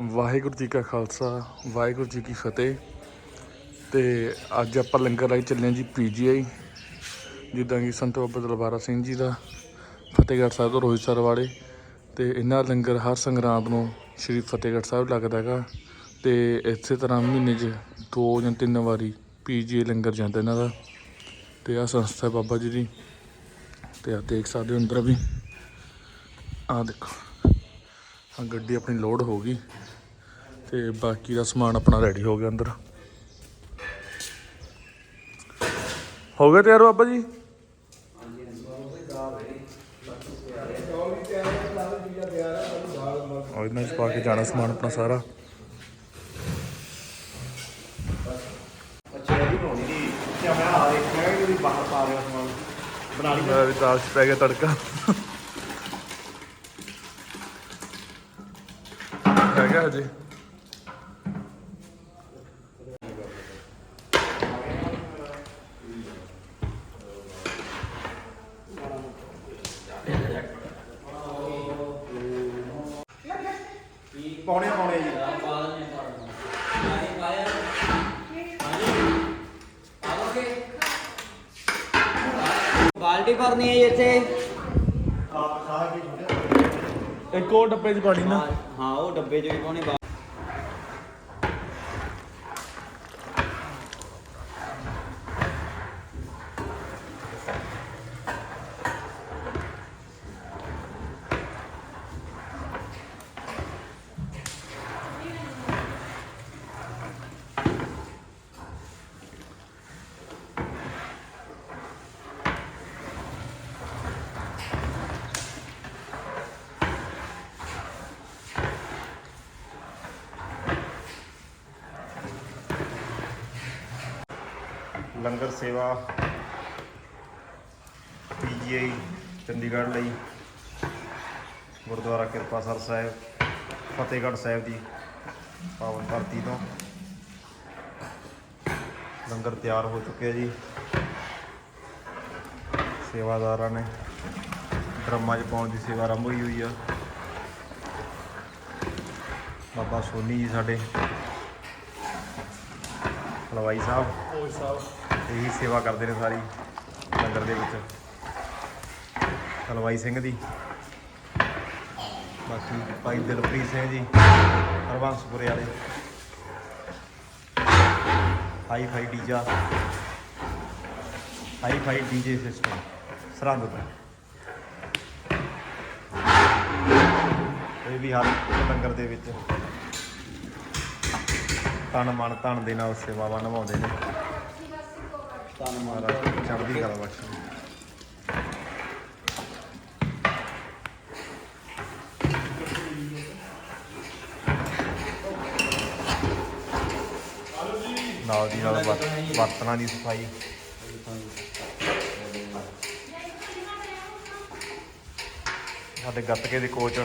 ਵਾਹਿਗੁਰੂ ਜੀ ਕਾ ਖਾਲਸਾ, ਵਾਹਿਗੁਰੂ ਜੀ ਕੀ ਫਤਿਹ। ਤੇ ਅੱਜ ਆਪਾਂ ਲੰਗਰ ਲਾਈ ਚੱਲੇ ਹਾਂ ਜੀ ਪੀਜੀਆਈ ਜਿੱਦਾਂ ਕਿ ਸੰਤ ਬਾਬਾ ਦਲਬਾਰਾ ਸਿੰਘ ਜੀ ਦਾ, ਫਤਿਹਗੜ੍ਹ ਸਾਹਿਬ ਤੋਂ ਰੋਹਿਤਸਰ ਵਾਲੇ। ਤੇ ਇਹਨਾਂ ਲੰਗਰ ਹਰ ਸੰਗਰਾਂਦ ਨੂੰ ਸ਼੍ਰੀ ਫਤਿਹਗੜ੍ਹ ਸਾਹਿਬ ਲੱਗਦਾ ਹੈਗਾ। ਤੇ ਇਸੇ ਤਰ੍ਹਾਂ ਮਹੀਨੇ 'ਚ ਦੋ ਜਾਂ ਤਿੰਨ ਵਾਰੀ ਪੀਜੀਆਈ ਲੰਗਰ ਜਾਂਦਾ ਇਹਨਾਂ ਦਾ। ਤੇ ਆ ਸੰਸਥਾ ਹੈ ਬਾਬਾ ਜੀ ਦੀ, ਤੇ ਆ ਦੇਖ ਸਕਦੇ ਹੋ ਅੰਦਰ ਵੀ। ਆ ਦੇਖੋ। ਆ ਗੱਡੀ ਆਪਣੀ ਲੋਡ ਹੋ ਗਈ ਤੇ ਬਾਕੀ ਦਾ ਸਮਾਨ ਆਪਣਾ ਰੈਡੀ ਹੋ ਗਿਆ ਅੰਦਰ। ਹੋ ਗਿਆ ਤਿਆਰ ਬਾਬਾ ਜੀ? ਉਹ ਇਹਨਾਂ ਚ ਪਾ ਕੇ ਜਾਣਾ ਸਮਾਨ ਆਪਣਾ ਸਾਰਾ। ਬਣਾ ਲਈ। ਮੇਰਾ ਵੀ ਦਾਲ ਚ ਪੈ ਗਿਆ ਤੜਕਾ। ਹਜੇ ਪਾਉਣੇ ਪਾਉਣੇ ਜੀ। ਬਾਲਟੀ ਭਰਨੀ ਹੈ ਜੀ ਇੱਥੇ। ਆਪ ਸਾਰਾ ਕੀ ਛੋਟੇ ਇੱਕ ਉਹ ਡੱਬੇ ਚ ਪਾਣੀ ਨਾ। ਹਾਂ ਉਹ ਡੱਬੇ 'ਚ ਵੀ ਪਾਉਣੇ ਲੰਗਰ ਸੇਵਾ, ਪੀਜੀਆਈ, ਚੰਡੀਗੜ੍ਹ ਲਈ ਗੁਰਦੁਆਰਾ ਕਿਰਪਾ ਸਰ ਸਾਹਿਬ, ਫਤਿਹਗੜ੍ਹ ਸਾਹਿਬ ਦੀ ਪਾਵਨ ਧਰਤੀ ਤੋਂ ਲੰਗਰ ਤਿਆਰ ਹੋ ਚੁੱਕਿਆ ਜੀ। ਸੇਵਾਦਾਰਾਂ ਨੇ ਡਰਮਾਂ 'ਚ ਪਾਉਣ ਦੀ ਸੇਵਾ ਆਰੰਭ ਹੋਈ ਹੋਈ ਆ। ਬਾਬਾ ਸੋਨੀ ਜੀ ਸਾਡੇ, ਹਲਵਾਈ ਸਾਹਿਬ। ਓਏ ਸਾਹਿਬ। ਇਹੀ ਸੇਵਾ ਕਰਦੇ ਨੇ ਸਾਰੀ ਲੰਗਰ ਦੇ ਵਿੱਚ। ਹਲਵਾਈ ਸਿੰਘ ਦੀ। ਬਾਕੀ ਭਾਈ ਦਿਲਪ੍ਰੀਤ ਸਿੰਘ ਜੀ, ਹਰਬੰਸਪੁਰੇ ਵਾਲੇ। Hi fi DJ hi fi DJ system Sirhind ਤੋਂ। ਇਹ ਵੀ ਹਰ ਲੰਗਰ ਦੇ ਵਿੱਚ। ਤਨ ਮਨ ਧਨ ਦੇ ਨਾਲ ਸੇਵਾਵਾਂ ਨਿਭਾਉਂਦੇ ਨੇ। ਧੰਨਵਾਦ ਚੜ੍ਹਦੀ ਕਲਾ ਬਖਸ਼ੇ। ਨਾਲ ਦੀ ਨਾਲ ਬਰ- ਬਰਤਨਾਂ ਦੀ ਸਫ਼ਾਈ। ਸਾਡੇ ਗੱਤਕੇ ਦੇ ਕੋਚ।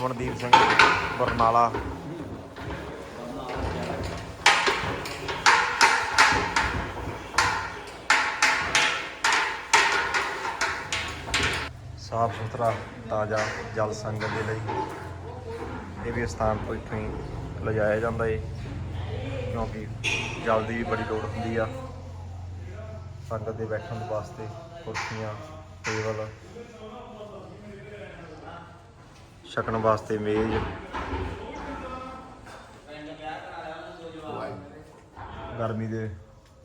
ਅਮਨਦੀਪ ਸਿੰਘ ਬਰਨਾਲਾ। ਸਾਫ਼ ਸੁਥਰਾ, ਤਾਜ਼ਾ ਜਲ ਸੰਗਤ ਦੇ ਲਈ ਇਹ ਵੀ ਸਥਾਨ ਤੋਂ ਇੱਥੋਂ ਹੀ ਲਿਜਾਇਆ ਜਾਂਦਾ ਏ, ਕਿਉਂਕਿ ਜਲ ਦੀ ਵੀ ਬੜੀ ਲੋੜ ਹੁੰਦੀ ਆ। ਸੰਗਤ ਦੇ ਬੈਠਣ ਵਾਸਤੇ ਕੁਰਸੀਆਂ, ਟੇਬਲ ਛਕਣ ਵਾਸਤੇ ਮੇਜ਼। ਗਰਮੀ ਦੇ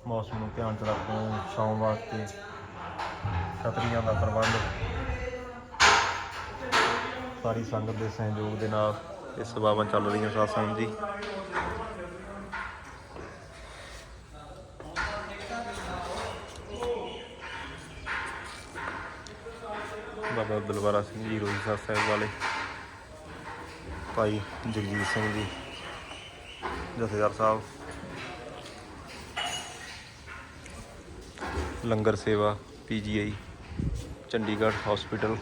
ਮੌਸਮ ਨੂੰ ਧਿਆਨ ਚ ਰੱਖਦੇ ਹੋਏ ਛਾਂ ਵਾਸਤੇ ਛਤਰੀਆਂ ਦਾ ਪ੍ਰਬੰਧ। ਸਾਰੀ ਸੰਗਤ ਦੇ ਸਹਿਯੋਗ ਦੇ ਨਾਲ ਇਹ ਸਭਾਵਾਂ ਚੱਲ ਰਹੀਆਂ ਸਾਧ ਸੰਗਤ ਜੀ। ਬਾਬਾ ਦਲਵਾਰਾ ਸਿੰਘ ਜੀ, ਰੋਹੀ ਸਾਹਿਬ ਵਾਲੇ। ਭਾਈ ਜਗਜੀਤ ਸਿੰਘ ਜੀ, ਜਥੇਦਾਰ ਸਾਹਿਬ। ਲੰਗਰ ਸੇਵਾ ਪੀਜੀਆਈ ਚੰਡੀਗੜ੍ਹ ਹਸਪੀਟਲ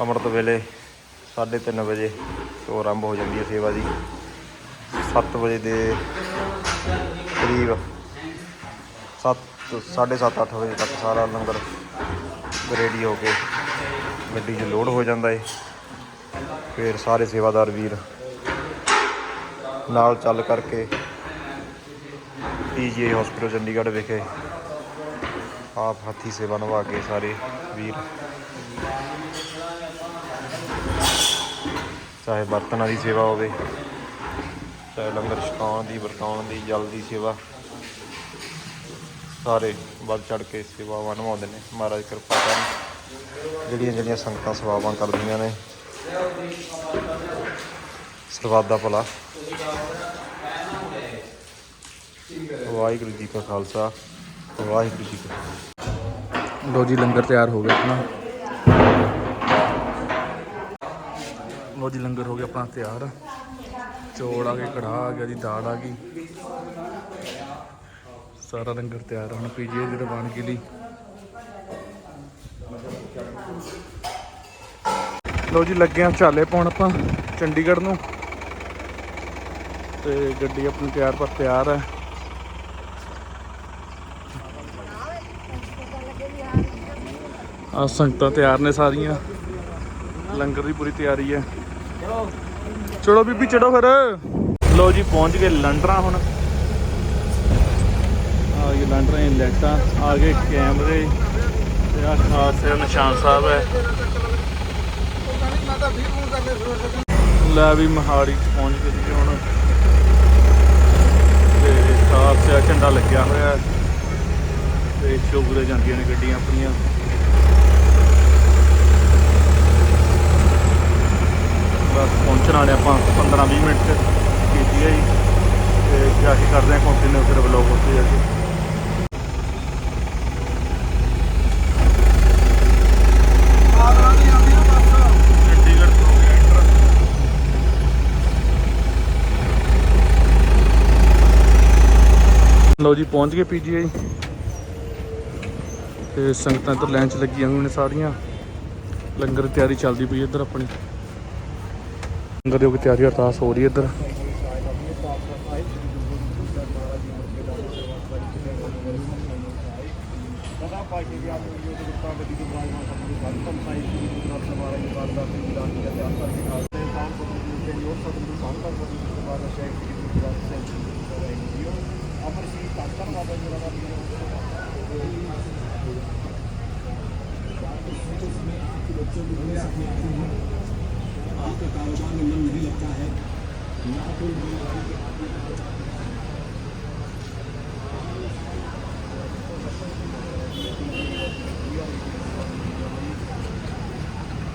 ਅੰਮ੍ਰਿਤ ਵੇਲੇ 3:30 ਵਜੇ ਤੋਂ ਆਰੰਭ ਹੋ ਜਾਂਦੀ ਹੈ ਸੇਵਾ ਦੀ। 7 ਵਜੇ ਦੇ ਕਰੀਬ 7 7:30 8 ਵਜੇ ਤੱਕ ਸਾਰਾ ਲੰਗਰ ਰੈਡੀ ਹੋ ਕੇ ਗੱਡੀ 'ਚ ਲੋਡ ਹੋ ਜਾਂਦਾ ਏ। ਫਿਰ ਸਾਰੇ ਸੇਵਾਦਾਰ ਵੀਰ ਨਾਲ ਚੱਲ ਕਰਕੇ ਪੀਜੀਆਈ ਹਸਪੀਟਲ ਚੰਡੀਗੜ੍ਹ ਵਿਖੇ ਆਪ ਹੱਥੀ ਸੇਵਾ ਨਿਭਾ ਕੇ ਸਾਰੇ ਵੀਰ ਚਾਹੇ ਬਰਤਨਾਂ ਦੀ ਸੇਵਾ ਹੋਵੇ, ਚਾਹੇ ਲੰਗਰ ਛਕਾਉਣ ਦੀ, ਵਰਤਾਉਣ ਦੀ, ਜਲ ਦੀ ਸੇਵਾ। ਸਾਰੇ ਵੱਧ ਚੜ ਕੇ ਸੇਵਾਵਾਂ ਨਿਭਾਉਂਦੇ ਨੇ। ਮਹਾਰਾਜ ਕਿਰਪਾ ਕਰਨ, ਜਿਹੜੀਆਂ ਜਿਹੜੀਆਂ ਸੰਗਤਾਂ ਸੇਵਾਵਾਂ ਕਰਦੀਆਂ ਨੇ। ਸਰਬੱਤ ਦਾ ਭਲਾ। ਵਾਹਿਗੁਰੂ ਜੀ ਕਾ ਖਾਲਸਾ, ਵਾਹਿਗੁਰੂ ਜੀ ਕੀ ਲੋ ਜੀ, ਲੰਗਰ ਤਿਆਰ ਹੋ ਗਿਆ ਆਪਣਾ। ਲੋ ਜੀ, ਲੰਗਰ ਹੋ ਗਿਆ ਆਪਣਾ ਤਿਆਰ। ਚੌਲ ਆ ਗਏ, ਕੜਾਹ ਆ ਗਿਆ ਜੀ, ਦਾਲ ਆ ਗਈ। ਸਾਰਾ ਲੰਗਰ ਤਿਆਰ ਹੁਣ ਪੀਜੀਏ ਦੀ ਰਵਾਨਗੀ ਲਈ। ਲੋ ਜੀ, ਲੱਗੇ ਆ ਚਾਲੇ ਪਾਉਣ ਆਪਾਂ ਚੰਡੀਗੜ੍ਹ ਨੂੰ। ਤੇ ਗੱਡੀ ਆਪਣੀ ਤਿਆਰ ਪਰ ਤਿਆਰ ਹੈ ਆ ਸੰਗਤਾਂ ਤਿਆਰ ਨੇ ਸਾਰੀਆਂ। ਲੰਗਰ ਦੀ ਪੂਰੀ ਤਿਆਰੀ ਹੈ। ਚਲੋ ਬੀਬੀ, ਚੜੋ ਫਿਰ। ਲੋ ਜੀ, ਪਹੁੰਚ ਗਏ ਲੰਡਰਾਂ ਹੁਣ। ਆ ਗਏ ਲੰਡਰਾਂ ਦੇ ਆ ਗਏ ਕੈਮਰੇ। ਤੇ ਆ ਖਾਸ ਨਿਸ਼ਾਨ ਸਾਹਿਬ ਹੈ। ਲੈ ਵੀ ਮਹਾੜੀ ਚ ਪਹੁੰਚ ਗਏ ਜੀ ਹੁਣ। ਤੇ ਖਾਸ ਹੈ ਝੰਡਾ ਲੱਗਿਆ ਹੋਇਆ ਤੇ ਚੋਗਰੇ ਜਾਂਦੀਆਂ ਨੇ ਗੱਡੀਆਂ ਆਪਣੀਆਂ। ਬਸ ਪਹੁੰਚਣ ਵਾਲੇ ਆਪਾਂ 15 20 ਮਿੰਟ ਚ ਕੀਤੀ ਹੈ ਜੀ। ਤੇ ਜਾ ਕੇ ਕਰਦੇ ਹਾਂ ਕੰਟੀਨਿਊ ਫਿਰ ਵਲੌਗ ਉੱਥੇ ਜਾ ਕੇ। ਚੰਡੀਗੜ੍ਹ ਲਓ ਜੀ, ਪਹੁੰਚ ਗਏ ਪੀਜੀਆਈ। ਤੇ ਸੰਗਤਾਂ ਇੱਧਰ ਲਾਈਨ 'ਚ ਲੱਗੀਆਂ ਹੋਈਆਂ ਨੇ ਸਾਰੀਆਂ। ਲੰਗਰ ਤਿਆਰੀ ਚੱਲਦੀ ਪਈ ਇੱਧਰ ਆਪਣੀ। ਲੰਗਰ ਦੀ ਹੋ ਗਈ ਤਿਆਰੀ ਅਰਦਾਸ ਹੋ ਰਹੀ ਹੈ ਇੱਧਰ?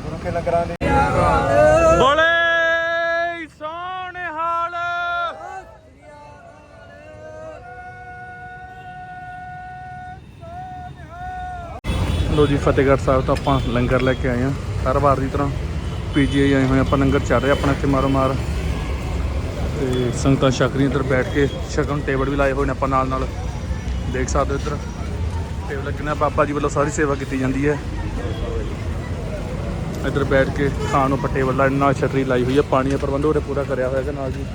ਗੁਰੂ ਕੇ ਲੰਗਰਾਂ ਦੇ ਬੋਲੇ ਸੋਹਣੇ ਹਾਲ। ਲੋ ਜੀ, ਫਤਿਹਗੜ੍ਹ ਸਾਹਿਬ ਤੋਂ ਆਪਾਂ ਲੰਗਰ ਲੈ ਕੇ ਆਏ ਆ ਹਰ ਵਾਰ ਦੀ ਤਰ੍ਹਾਂ ਪੀਜੀਆਈ ਆਏ ਹੋਏ ਆਪਾਂ ਲੰਗਰ ਚੱਲ ਰਿਹਾ ਆਪਣਾ ਇੱਥੇ ਮਾਰੋ ਮਾਰ ਤੇ ਸੰਗਤਾਂ ਛਕਰੀ ਇੱਧਰ ਬੈਠ ਕੇ ਛਕਣ ਟੇਬਲ ਵੀ ਲਾਏ ਹੋਏ ਨੇ ਆਪਾਂ ਨਾਲ ਨਾਲ। ਦੇਖ ਸਕਦੇ ਹੋ ਇੱਧਰ। ਟੇਬਲ ਲੱਗਣਾ ਬਾਬਾ ਜੀ ਵੱਲੋਂ ਸਾਰੀ ਸੇਵਾ ਕੀਤੀ ਜਾਂਦੀ ਹੈ। ਇੱਧਰ ਬੈਠ ਕੇ ਖਾਣ ਨੂੰ ਪੱਟੇ ਵੱਲਾ ਨਾਲ ਛਤਰੀ ਲਾਈ ਹੋਈ ਹੈ, ਪਾਣੀ ਦਾ ਪ੍ਰਬੰਧ ਉਹਦੇ ਪੂਰਾ ਕਰਿਆ ਹੋਇਆ ਹੈ ਨਾਲ ਜੀ।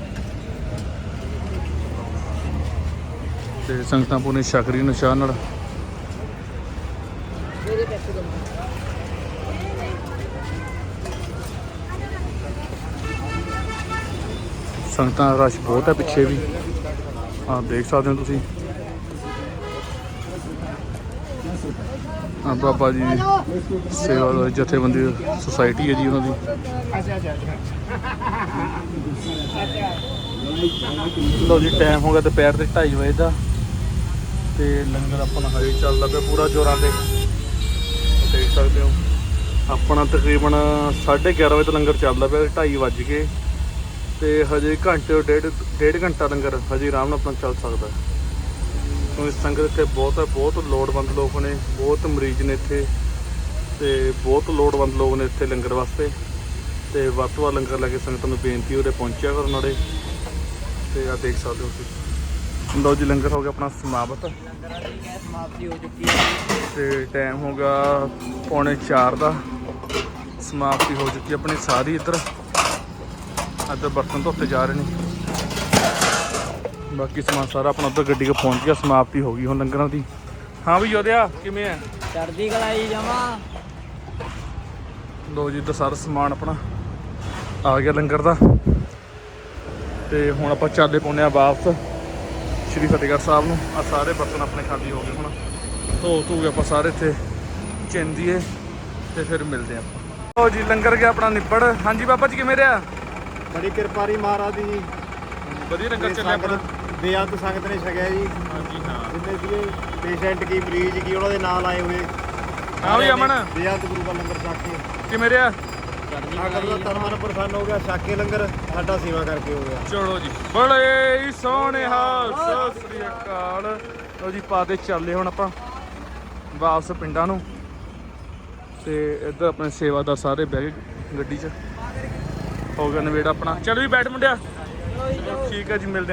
ਤੇ ਸੰਗਤਾਂ ਪੂਰੇ ਸ਼ਕਰੀ ਨਿਸ਼ਾਨ ਨਾਲ ਸੰਗਤਾਂ ਦਾ ਰਸ਼ ਬਹੁਤ ਹੈ ਪਿੱਛੇ ਵੀ। ਆਹ ਦੇਖ ਸਕਦੇ ਹੋ ਤੁਸੀਂ। ਆ ਬਾਬਾ ਜੀ ਸੇਵਾ ਜਥੇਬੰਦੀ ਸੁਸਾਇਟੀ ਹੈ ਜੀ ਉਹਨਾਂ ਦੀ। ਲੋ ਜੀ ਟਾਈਮ ਹੋ ਗਿਆ ਦੁਪਹਿਰ ਦੇ 2:30 ਵਜੇ ਦਾ। ਤੇ ਲੰਗਰ ਆਪਣਾ ਹਜੇ ਚੱਲਦਾ ਪਿਆ ਪੂਰਾ ਜੋਰਾਂ ਤੇ ਦੇਖ ਸਕਦੇ ਹੋ। ਆਪਣਾ ਤਕਰੀਬਨ 11:30 ਵਜੇ ਤੋਂ ਲੰਗਰ ਚੱਲਦਾ ਪਿਆ 2:30 ਵੱਜ ਕੇ ਤੇ ਹਜੇ ਘੰਟੇ ਡੇਢ ਡੇਢ ਘੰਟਾ ਲੰਗਰ ਹਜੇ ਆਰਾਮ ਨਾਲ ਆਪਣਾ ਚੱਲ ਸਕਦਾ ਕਿਉਂਕਿ ਸੰਗਤ ਇੱਥੇ ਬਹੁਤ ਹੈ, ਬਹੁਤ ਲੋੜਵੰਦ ਲੋਕ ਨੇ, ਬਹੁਤ ਮਰੀਜ਼ ਨੇ ਇੱਥੇ ਤੇ ਬਹੁਤ ਲੋੜਵੰਦ ਲੋਕ ਨੇ ਇੱਥੇ ਲੰਗਰ ਵਾਸਤੇ। ਤੇ ਵੱਧ ਤੋਂ ਵੱਧ ਲੰਗਰ ਲੈ ਕੇ ਸੰਗਤਾਂ ਨੂੰ ਬੇਨਤੀ ਉਹਦੇ ਪਹੁੰਚਿਆ ਕਰਨ ਨਾਲੇ। ਤੇ ਆ ਦੇਖ ਸਕਦੇ ਹੋ ਤੁਸੀਂ। ਲਓ ਜੀ, ਲੰਗਰ ਹੋ ਗਿਆ ਆਪਣਾ ਸਮਾਪਤ। ਸਮਾਪਤੀ ਹੋ ਚੁੱਕੀ ਹੈ ਤੇ ਟਾਈਮ ਹੋ ਗਿਆ ਪੌਣੇ 4 ਦਾ। ਸਮਾਪਤੀ ਹੋ ਚੁੱਕੀ ਆਪਣੀ ਸਾਰੀ ਇੱਧਰ। ਇੱਧਰ ਬਰਤਨ ਧੋਤੇ ਜਾ ਰਹੇ ਨੇ। ਬਾਕੀ ਸਮਾਨ ਸਾਰਾ ਆਪਣਾ ਉੱਧਰ ਗੱਡੀ 'ਤੇ ਪਹੁੰਚ ਗਿਆ ਸਮਾਪਤੀ ਹੋ ਗਈ ਹੁਣ ਲੰਗਰਾਂ ਦੀ। ਹਾਂ ਵੀ ਯੋਧਿਆ ਕਿਵੇਂ ਹੈ ਚੜਦੀ ਕਲਾਈ ਜਮਾ। ਲੋ ਜੀ ਇੱਧਰ ਸਾਰਾ ਸਮਾਨ ਆਪਣਾ ਆ ਗਿਆ ਲੰਗਰ ਦਾ। ਤੇ ਹੁਣ ਆਪਾਂ ਚਾਲੇ ਪਾਉਂਦੇ ਆ ਵਾਪਸ ਸ਼੍ਰੀ ਫਤਿਹਗੜ੍ਹ ਸਾਹਿਬ ਨੂੰ। ਆ ਸਾਰੇ ਬਰਤਨ ਆਪਣੇ ਖਾਲੀ ਹੋ ਗਏ ਹੁਣ। ਧੋ ਧੂ ਕੇ ਆਪਾਂ ਸਾਰੇ ਇੱਥੇ ਚਿੰਦੀਏ ਤੇ ਫਿਰ ਮਿਲਦੇ ਆਪਾਂ। ਲੋ ਜੀ ਲੰਗਰ ਗਿਆ ਆਪਣਾ ਨਿਬੜ। ਹਾਂਜੀ ਬਾਬਾ ਜੀ ਕਿਵੇਂ ਰਿਹਾ? ਬੜੀ ਕਿਰਪਾਰੀ ਮਹਾਰਾਜ ਦੀ। ਜੀ ਵਧੀਆ ਲੰਗਰ ਚੱਲਿਆ ਆਪਣਾ। ਬੇਅੰਤ ਸੰਗਤ ਨੇ ਛਕਿਆ ਜੀ। ਹਾਂਜੀ ਹਾਂ। ਜਿੰਨੇ ਸੀਗੇ ਪੇਸ਼ੈਂਟ ਕੀ ਮਰੀਜ਼ ਕੀ ਉਹਨਾਂ ਦੇ ਨਾਲ ਆਏ ਹੋਏ। ਹਾਂ ਵੀ ਅਮਨ। ਬੇਅੰਤ ਗੁਰੂ ਦਾ ਲੰਗਰ ਛਕ ਕੇ। ਕਿਵੇਂ ਰਿਹਾ? ਸਾਗਰ ਦਾ ਤਨ ਮਨ ਪ੍ਰਸੰਨ ਹੋ ਗਿਆ ਛਕ ਕੇ ਲੰਗਰ। ਸਾਡਾ ਸੇਵਾ ਕਰਕੇ ਹੋ ਗਿਆ। ਚਲੋ ਜੀ। ਬੜੇ ਹੀ ਸੋਹਣੇ ਹਾਲ। ਸਤਿ ਸ੍ਰੀ ਅਕਾਲ। ਲੋ ਜੀ ਪਾ ਦੇ ਚੱਲੇ ਹੁਣ ਆਪਾਂ। ਵਾਪਸ ਪਿੰਡਾਂ ਨੂੰ। ਤੇ ਇੱਧਰ ਆਪਣੇ ਸੇਵਾਦਾਰ ਸਾਰੇ ਬਹਿ ਗਏ ਗੱਡੀ 'ਚ। ਹੋ ਗਿਆ ਨਵੇੜਾ ਆਪਣਾ। ਚਲ ਜੀ ਬੈਠ ਮੁੰਡਿਆ। ਠੀਕ ਹੈ ਜੀ ਮਿਲਦੇ